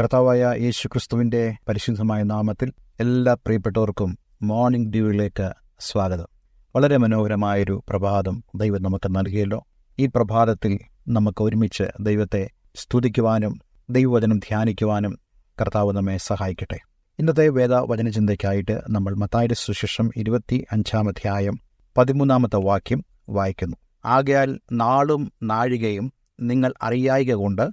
കർത്താവായ യേശു ക്രിസ്തുവിന്റെ പരിശുദ്ധമായ നാമത്തിൽ എല്ലാ പ്രിയപ്പെട്ടവർക്കും മോർണിംഗ് ഡ്യൂവിലേക്ക് സ്വാഗതം. വളരെ മനോഹരമായൊരു പ്രഭാതം ദൈവം നമുക്ക് നൽകിയല്ലോ. ഈ പ്രഭാതത്തിൽ നമുക്ക് ഒരുമിച്ച് ദൈവത്തെ സ്തുതിക്കുവാനും ദൈവവചനം ധ്യാനിക്കുവാനും കർത്താവ് നമ്മെ സഹായിക്കട്ടെ. ഇന്നത്തെ വേദ വചനചിന്തയ്ക്കായിട്ട് നമ്മൾ മത്തായുടെ സുശേഷം ഇരുപത്തി അഞ്ചാം അധ്യായം പതിമൂന്നാമത്തെ വാക്യം വായിക്കുന്നു. ആകയാൽ നാളും നാഴികയും നിങ്ങൾ അറിയായിക കൊണ്ട്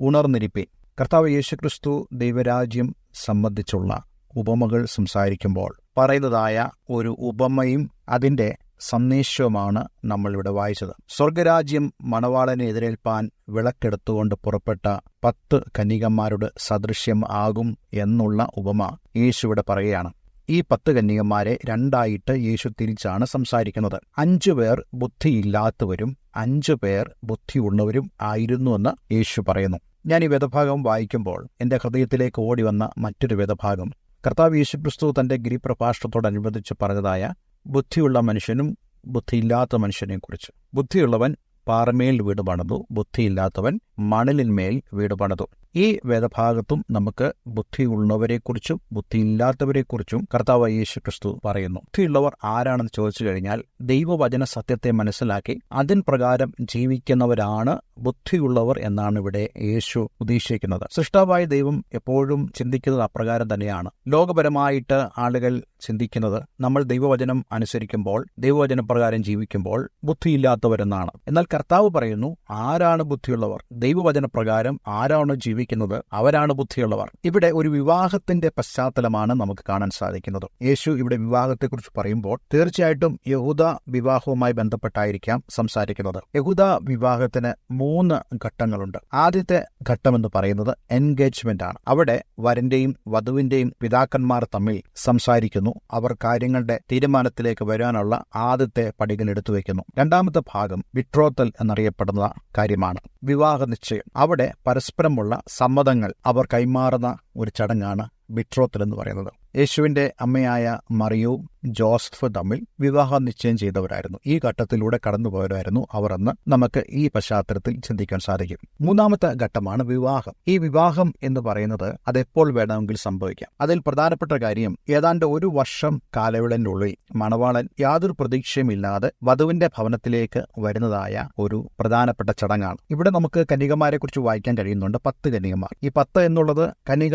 ഉണർന്നിരിപ്പേ കർത്താവ് യേശുക്രിസ്തു ദൈവരാജ്യം സംബന്ധിച്ചുള്ള ഉപമകൾ സംസാരിക്കുമ്പോൾ പറയുന്നതായ ഒരു ഉപമയും അതിന്റെ സന്ദേശവുമാണ് നമ്മളിവിടെ വായിച്ചത്. സ്വർഗരാജ്യം മണവാളനെ എതിരേൽപ്പാൻ വിളക്കെടുത്തുകൊണ്ട് പുറപ്പെട്ട പത്ത് കന്യകന്മാരുടെ സദൃശ്യം ആകും എന്നുള്ള ഉപമ യേശു ഇവിടെ പറയുകയാണ്. ഈ പത്ത് കന്യകന്മാരെ രണ്ടായിട്ട് യേശു തിരിച്ചാണ് സംസാരിക്കുന്നത്. അഞ്ചു പേർ ബുദ്ധിയില്ലാത്തവരും അഞ്ചു പേർ ബുദ്ധിയുള്ളവരും ആയിരുന്നുവെന്ന് യേശു പറയുന്നു. ഞാൻ ഈ വേദഭാഗം വായിക്കുമ്പോൾ എന്റെ ഹൃദയത്തിലേക്ക് ഓടി വന്ന മറ്റൊരു വേദഭാഗം. കർത്താവ് യേശുക്രിസ്തു തന്റെ ഗിരിപ്രഭാഷണത്തോടനുബന്ധിച്ച് പറഞ്ഞതായ ബുദ്ധിയുള്ള മനുഷ്യനും ബുദ്ധിയില്ലാത്ത മനുഷ്യനെയും കുറിച്ച് ബുദ്ധിയുള്ളവൻ പാറമേൽ വീട് പണിതു ബുദ്ധിയില്ലാത്തവൻ മണലിന്മേൽ വീട് പണിതു. ഈ വേദഭാഗത്തും നമുക്ക് ബുദ്ധിയുള്ളവരെക്കുറിച്ചും ബുദ്ധിയില്ലാത്തവരെക്കുറിച്ചും കർത്താവ് യേശു ക്രിസ്തു പറയുന്നു. ബുദ്ധിയുള്ളവർ ആരാണെന്ന് ചോദിച്ചു കഴിഞ്ഞാൽ ദൈവവചന സത്യത്തെ മനസ്സിലാക്കി അതിൻ പ്രകാരം ജീവിക്കുന്നവരാണ് ബുദ്ധിയുള്ളവർ എന്നാണ് ഇവിടെ യേശു ഉദ്ദേശിക്കുന്നത്. സൃഷ്ടാവായ ദൈവം എപ്പോഴും ചിന്തിക്കുന്നത് അപ്രകാരം തന്നെയാണ്. ലോകപരമായിട്ട് ആളുകൾ ചിന്തിക്കുന്നത് നമ്മൾ ദൈവവചനം അനുസരിക്കുമ്പോൾ ദൈവവചന പ്രകാരം ജീവിക്കുമ്പോൾ ബുദ്ധിയില്ലാത്തവരെന്നാണ്. എന്നാൽ കർത്താവ് പറയുന്നു ആരാണ് ബുദ്ധിയുള്ളവർ? ദൈവവചന പ്രകാരം ആരാണ് ജീവിക്കുന്നത്? അവരാണ് ബുദ്ധിയുള്ളവർ. ഇവിടെ ഒരു വിവാഹത്തിന്റെ പശ്ചാത്തലമാണ് നമുക്ക് കാണാൻ സാധിക്കുന്നത്. യേശു ഇവിടെ വിവാഹത്തെക്കുറിച്ച് പറയുമ്പോൾ തീർച്ചയായിട്ടും യഹൂദ വിവാഹവുമായി ബന്ധപ്പെട്ടായിരിക്കാം സംസാരിക്കുന്നത്. യഹൂദ വിവാഹത്തിന് മൂന്ന് ഘട്ടങ്ങളുണ്ട്. ആദ്യത്തെ ഘട്ടം എന്ന് പറയുന്നത് എൻഗേജ്മെന്റ് ആണ്. അവിടെ വരന്റെയും വധുവിന്റെയും പിതാക്കന്മാർ തമ്മിൽ സംസാരിക്കുന്നു. അവർ കാര്യങ്ങളുടെ തീരുമാനത്തിലേക്ക് വരാനുള്ള ആദ്യത്തെ പടികൾ എടുത്തു വയ്ക്കുന്നു രണ്ടാമത്തെ ഭാഗം വിട്രോത്തൽ എന്നറിയപ്പെടുന്ന കാര്യമാണ്. വിവാഹ നിശ്ചയം. അവിടെ പരസ്പരമുള്ള സമ്മതങ്ങൾ അവർ കൈമാറുന്ന ഒരു ചടങ്ങാണ് ബിട്രോത്തൽ എന്ന് പറയുന്നത്. യേശുവിന്റെ അമ്മയായ മറിയവും ജോസഫ് തമ്മിൽ വിവാഹം നിശ്ചയം ചെയ്തവരായിരുന്നു. ഈ ഘട്ടത്തിലൂടെ കടന്നുപോയവരായിരുന്നു അവർ എന്ന് നമുക്ക് ഈ പശ്ചാത്തലത്തിൽ ചിന്തിക്കാൻ സാധിക്കും. മൂന്നാമത്തെ ഘട്ടമാണ് വിവാഹം. ഈ വിവാഹം എന്ന് പറയുന്നത് അതെപ്പോൾ വേണമെങ്കിൽ സംഭവിക്കാം. അതിൽ പ്രധാനപ്പെട്ട കാര്യം ഏതാണ്ട് ഒരു വർഷം കാലയളവിനുള്ളിൽ മണവാളൻ യാതൊരു പ്രതീക്ഷയുമില്ലാതെ വധുവിന്റെ ഭവനത്തിലേക്ക് വരുന്നതായ ഒരു പ്രധാനപ്പെട്ട ചടങ്ങാണ്. ഇവിടെ നമുക്ക് കന്യകമാരെ കുറിച്ച് വായിക്കാൻ കഴിയുന്നുണ്ട് പത്ത് കന്യകമാർ. ഈ പത്ത് എന്നുള്ളത്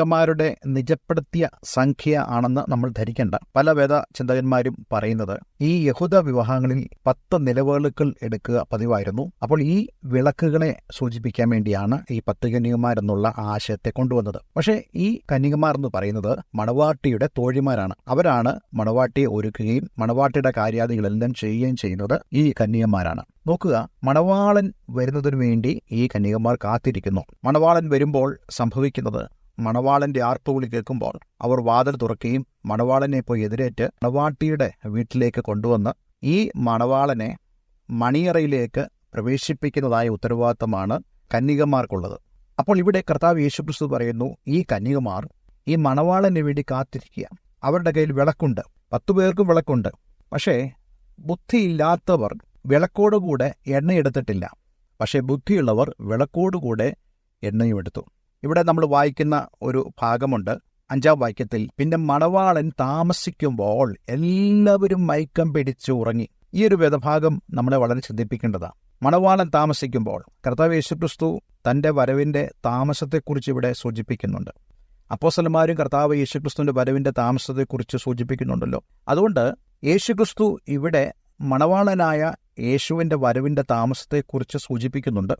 കന്യകമാരുടെ നിജപ്പെടുത്തിയ സംഖ്യ ആണെന്ന് നമ്മൾ ധരിക്കേണ്ട പല വേദ ചിന്തകന്മാരും പറയുന്നത് ഈ യഹൂദ വിവാഹങ്ങളിൽ പത്ത് നിലവേളുക്കൾ എടുക്കുക പതിവായിരുന്നു. അപ്പോൾ ഈ വിളക്കുകളെ സൂചിപ്പിക്കാൻ വേണ്ടിയാണ് ഈ പത്ത് കന്യകമാരെന്നുള്ള ആശയത്തെ കൊണ്ടുവന്നത്. പക്ഷേ ഈ കന്യകമാർ എന്ന് പറയുന്നത് മണവാട്ടിയുടെ തോഴിമാരാണ്. അവരാണ് മണവാട്ടിയെ ഒരുക്കുകയും മണവാട്ടിയുടെ കാര്യാദികളെല്ലാം ചെയ്യുകയും ചെയ്യുന്നത് ഈ കന്യകമാരാണ്. നോക്കുക മണവാളൻ വരുന്നതിനു വേണ്ടി ഈ കന്യകമാർ കാത്തിരിക്കുന്നു. മണവാളൻ വരുമ്പോൾ സംഭവിക്കുന്നത് മണവാളന്റെ ആർപ്പുവിളി കേൾക്കുമ്പോൾ അവർ വാതിൽ തുറക്കുകയും മണവാളനെ പോയി എതിരേറ്റ് മണവാട്ടിയുടെ വീട്ടിലേക്ക് കൊണ്ടുവന്ന് ഈ മണവാളനെ മണിയറയിലേക്ക് പ്രവേശിപ്പിക്കുന്നതായ ഉത്തരവാദിത്തമാണ് കന്യകമാർക്കുള്ളത്. അപ്പോൾ ഇവിടെ കർത്താവ് യേശുക്രിസ്തു പറയുന്നു ഈ കന്യകമാർ ഈ മണവാളന് വേണ്ടി കാത്തിരിക്കുക. അവരുടെ കയ്യിൽ വിളക്കുണ്ട്. പത്തു പേർക്കും വിളക്കുണ്ട്. പക്ഷേ ബുദ്ധിയില്ലാത്തവർ വിളക്കോടുകൂടെ എണ്ണയെടുത്തിട്ടില്ല പക്ഷേ ബുദ്ധിയുള്ളവർ വിളക്കോടുകൂടെ എണ്ണയും എടുത്തു. ഇവിടെ നമ്മൾ വായിക്കുന്ന ഒരു ഭാഗമുണ്ട്. അഞ്ചാം വാക്യത്തിൽ പിന്നെ മണവാളൻ താമസിക്കുമ്പോൾ എല്ലാവരും മയക്കം പിടിച്ചു ഉറങ്ങി. ഈ ഒരു വേദഭാഗം നമ്മളെ വളരെ ശ്രദ്ധിപ്പിക്കേണ്ടതാണ്. മണവാളൻ താമസിക്കുമ്പോൾ കർത്താവ് യേശുക്രിസ്തു തന്റെ വരവിന്റെ താമസത്തെക്കുറിച്ച് ഇവിടെ സൂചിപ്പിക്കുന്നുണ്ട്. അപ്പോസലന്മാരും കർത്താവ് യേശുക്രിസ്തുവിന്റെ വരവിന്റെ താമസത്തെക്കുറിച്ച് സൂചിപ്പിക്കുന്നുണ്ടല്ലോ. അതുകൊണ്ട് യേശുക്രിസ്തു ഇവിടെ മണവാളനായ യേശുവിന്റെ വരവിന്റെ താമസത്തെക്കുറിച്ച് സൂചിപ്പിക്കുന്നുണ്ട്.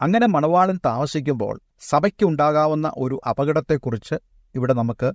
അങ്ങനെ മണവാളൻ താമസിക്കുമ്പോൾ സഭയ്ക്ക് ഉണ്ടാകാവുന്ന ഒരു അപകടത്തെക്കുറിച്ച് ഇവിടെ നമുക്ക്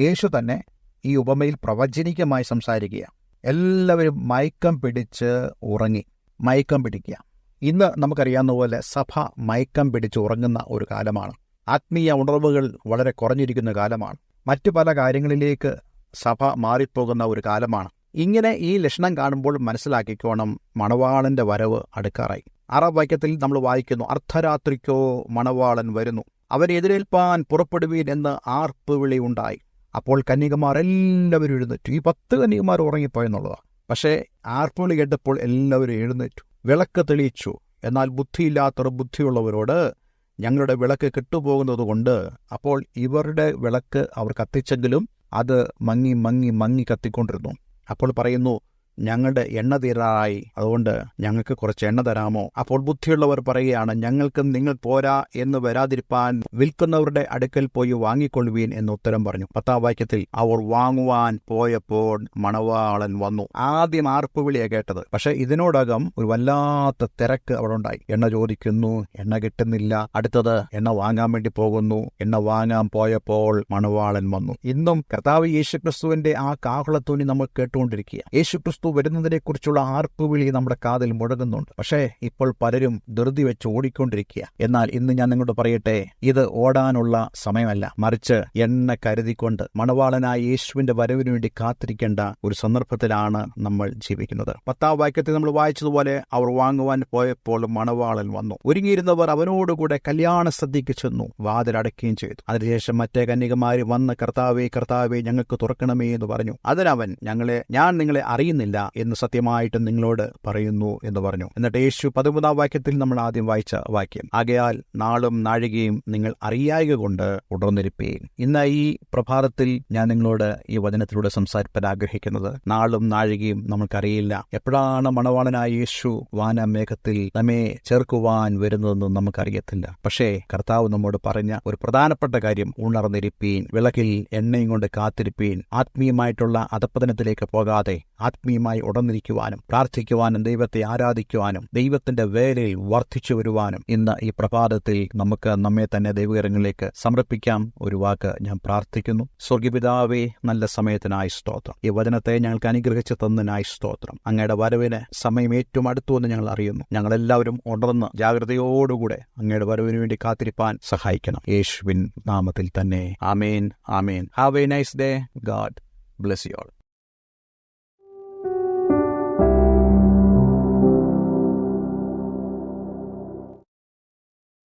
യേശു തന്നെ ഈ ഉപമയിൽ പ്രവചനികമായി സംസാരിക്കുകയാണ്. എല്ലാവരും മയക്കം പിടിച്ച് ഉറങ്ങി മയക്കം പിടിക്കുക. ഇന്ന് നമുക്കറിയാവുന്ന പോലെ സഭ മയക്കം പിടിച്ച് ഉറങ്ങുന്ന ഒരു കാലമാണ്. ആത്മീയ ഉണർവുകൾ വളരെ കുറഞ്ഞിരിക്കുന്ന കാലമാണ്. മറ്റു പല കാര്യങ്ങളിലേക്ക് സഭ മാറിപ്പോകുന്ന ഒരു കാലമാണ്. ഇങ്ങനെ ഈ ലക്ഷണം കാണുമ്പോൾ മനസ്സിലാക്കിക്കോണം മണവാളന്റെ വരവ് അടുക്കാറായി. ആറാം വാക്യത്തിൽ നമ്മൾ വായിക്കുന്നു അർദ്ധരാത്രിക്കോ മണവാളൻ വരുന്നു. അവരെ എതിരേൽപ്പാൻ പുറപ്പെടുവീൻ എന്ന് ആർപ്പ് വിളി ഉണ്ടായി. അപ്പോൾ കന്യകമാർ എല്ലാവരും എഴുന്നേറ്റു. ഈ പത്ത് കന്യകമാർ ഉറങ്ങിപ്പോയെന്നുള്ളതാണ് പക്ഷേ ആർപ്പുവിളി കേട്ടപ്പോൾ എല്ലാവരും എഴുന്നേറ്റു. വിളക്ക് തെളിയിച്ചു. എന്നാൽ ബുദ്ധിയില്ലാത്തവർ ബുദ്ധിയുള്ളവരോട് ഞങ്ങളുടെ വിളക്ക് കെട്ടുപോകുന്നത് കൊണ്ട് അപ്പോൾ ഇവരുടെ വിളക്ക് അവർ കത്തിച്ചെങ്കിലും അത് മങ്ങി മങ്ങി മങ്ങി കത്തിക്കൊണ്ടിരുന്നു. അപ്പോൾ പറയുന്നു ഞങ്ങളുടെ എണ്ണ തീരാറായി. അതുകൊണ്ട് ഞങ്ങൾക്ക് കുറച്ച് എണ്ണ തരാമോ? അപ്പോൾ ബുദ്ധിയുള്ളവർ പറയുകയാണ് ഞങ്ങൾക്ക് നിങ്ങൾ പോരാ എന്ന് വരാതിരിപ്പാൻ വിൽക്കുന്നവരുടെ അടുക്കൽ പോയി വാങ്ങിക്കൊള്ളുവീൻ എന്ന് ഉത്തരം പറഞ്ഞു. പത്താം വാക്യത്തിൽ അവർ വാങ്ങുവാൻ പോയപ്പോൾ മണവാളൻ വന്നു. ആദ്യം ആർപ്പുവിളിയാ കേട്ടത്. പക്ഷെ ഇതിനോടകം ഒരു വല്ലാത്ത തിരക്ക് അവിടെ ഉണ്ടായി. എണ്ണ ചോദിക്കുന്നു എണ്ണ കിട്ടുന്നില്ല. അടുത്തത് എണ്ണ വാങ്ങാൻ വേണ്ടി പോകുന്നു. എണ്ണ വാങ്ങാൻ പോയപ്പോൾ മണവാളൻ വന്നു. ഇന്നും കർത്താവ് യേശുക്രിസ്തുവിന്റെ ആ കാഹളത്തുനി നമ്മൾ കേട്ടുകൊണ്ടിരിക്കുക യേശുക്രിസ്തു വരുന്നതിനെ കുറിച്ചുള്ള ആർപ്പുവിളി നമ്മുടെ കാതിൽ മുഴങ്ങുന്നുണ്ട്. പക്ഷേ ഇപ്പോൾ പലരും ധൃതി വെച്ച് ഓടിക്കൊണ്ടിരിക്കുക. എന്നാൽ ഇന്ന് ഞാൻ നിങ്ങളോട് പറയട്ടെ ഇത് ഓടാനുള്ള സമയമല്ല. മറിച്ച് എണ്ണ കരുതിക്കൊണ്ട് മണവാളനായ യേശുവിന്റെ വരവിന് വേണ്ടി കാത്തിരിക്കേണ്ട ഒരു സന്ദർഭത്തിലാണ് നമ്മൾ ജീവിക്കുന്നത്. പത്താം വാക്യത്തിൽ നമ്മൾ വായിച്ചതുപോലെ അവർ വാങ്ങുവാൻ പോയപ്പോൾ മണവാളൻ വന്നു. ഒരുങ്ങിയിരുന്നവർ അവനോടുകൂടെ കല്യാണ സദ്യക്ക് ചെന്നു വാതിലടയ്ക്കുകയും ചെയ്തു. അതിനുശേഷം മറ്റേ കന്യകമാര് വന്ന് കർത്താവേ കർത്താവേ ഞങ്ങൾക്ക് തുറക്കണമേ എന്ന് പറഞ്ഞു. അതിനവൻ ഞങ്ങളെ ഞാൻ നിങ്ങളെ അറിയുന്നില്ല. എന്ന് സത്യമായിട്ട് നിങ്ങളോട് പറയുന്നു എന്ന് പറഞ്ഞു. എന്നിട്ട് യേശു പതിമൂന്നാം വാക്യത്തിൽ നമ്മൾ ആദ്യം വായിച്ച വാക്യം ആകയാൽ നാളും നാഴികയും നിങ്ങൾ അറിയായക കൊണ്ട് ഉടർന്നിരിപ്പേ ഇന്ന് ഈ പ്രഭാതത്തിൽ ഞാൻ നിങ്ങളോട് ഈ വചനത്തിലൂടെ സംസാരിപ്പാൻ ആഗ്രഹിക്കുന്നത് നാളും നാഴികയും നമുക്കറിയില്ല എപ്പോഴാണ് മണവാളനായ യേശു വാനമേഘത്തിൽ നമ്മെ ചേർക്കുവാൻ വരുന്നതെന്ന് നമുക്കറിയത്തില്ല. പക്ഷേ കർത്താവ് നമ്മോട് പറഞ്ഞ ഒരു പ്രധാനപ്പെട്ട കാര്യം ഉണർന്നിരിപ്പീൻ. വിളക്കിൽ എണ്ണയും കൊണ്ട് കാത്തിരിപ്പീൻ. ആത്മീയമായിട്ടുള്ള അധപ്പതനത്തിലേക്ക് പോകാതെ ആത്മീയമായി ഉടന്നിരിക്കുവാനും പ്രാർത്ഥിക്കുവാനും ദൈവത്തെ ആരാധിക്കുവാനും ദൈവത്തിന്റെ വേലയിൽ വർദ്ധിച്ചു വരുവാനും ഇന്ന് ഈ പ്രഭാതത്തിൽ നമുക്ക് നമ്മെ തന്നെ ദൈവകരങ്ങളിലേക്ക് സമർപ്പിക്കാം. ഒരു വാക്ക് ഞാൻ പ്രാർത്ഥിക്കുന്നു. സ്വർഗപിതാവേ നല്ല സമയത്തിനായി സ്തോത്രം. ഈ വചനത്തെ ഞങ്ങൾക്ക് അനുഗ്രഹിച്ചു തന്നതിനായി സ്തോത്രം. അങ്ങയുടെ വരവിന് സമയം ഏറ്റവും അടുത്തു എന്ന് ഞങ്ങൾ അറിയുന്നു. ഞങ്ങളെല്ലാവരും ഉണർന്ന് ജാഗ്രതയോടുകൂടെ അങ്ങയുടെ വരവിന് വേണ്ടി കാത്തിരിപ്പാൻ സഹായിക്കണം. യേശുവിൻ നാമത്തിൽ തന്നെ. ആമേൻ. ആമേൻ. Have a nice day god bless you all